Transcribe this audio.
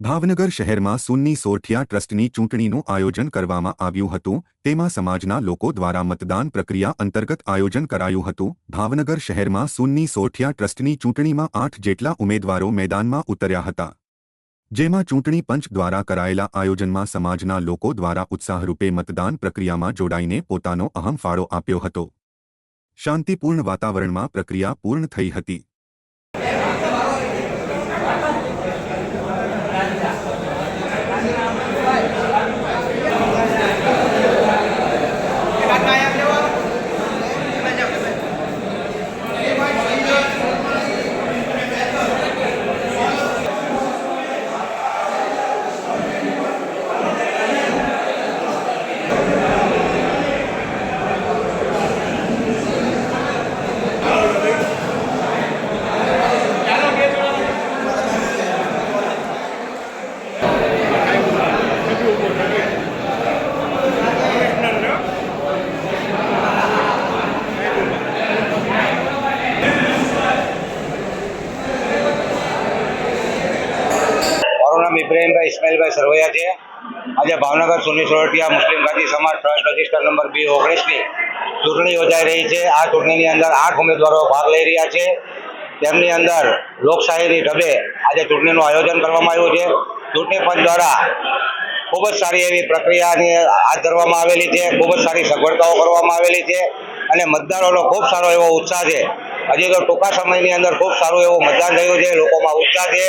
ભાવનગર શહેરમાં સુન્ની સોરઠિયા ટ્રસ્ટની ચૂંટણીનું આયોજન કરવામાં આવ્યું હતું. તેમાં સમાજના લોકો દ્વારા મતદાન પ્રક્રિયા અંતર્ગત આયોજન કરાયું હતું. ભાવનગર શહેરમાં સુન્ની સોરઠિયા ટ્રસ્ટની ચૂંટણીમાં આઠ જેટલા ઉમેદવારો મેદાનમાં ઉતર્યા હતા. જેમાં ચૂંટણી પંચ દ્વારા કરાયેલા આયોજનમાં સમાજના લોકો દ્વારા ઉત્સાહરૂપે મતદાન પ્રક્રિયામાં જોડાઈને પોતાનો અહમ ફાળો આપ્યો હતો. શાંતિપૂર્ણ વાતાવરણમાં પ્રક્રિયા પૂર્ણ થઈ હતી. ઇબ્રાહીમભાઈ ઇસ્માઇલભાઈ સરવૈયા છે. આજે Bhavnagar સુની Sorathiya Muslim Gandhi Samaj trust register number B ઓગણીસની ચૂંટણી યોજાઈ રહી છે. આ ચૂંટણીની અંદર આઠ ઉમેદવારો ભાગ લઈ રહ્યા છે. તેમની અંદર લોકશાહીની ઢબે આજે ચૂંટણીનું આયોજન કરવામાં આવ્યું છે. ચૂંટણી પંચ દ્વારા ખૂબ જ સારી એવી પ્રક્રિયાની હાથ ધરવામાં આવેલી છે. ખૂબ જ સારી સગવડતાઓ કરવામાં આવેલી છે અને મતદારોનો ખૂબ સારો એવો ઉત્સાહ છે. હજી તો ટૂંકા સમયની અંદર ખૂબ સારું એવું મતદાન થયું છે. લોકોમાં ઉત્સાહ છે.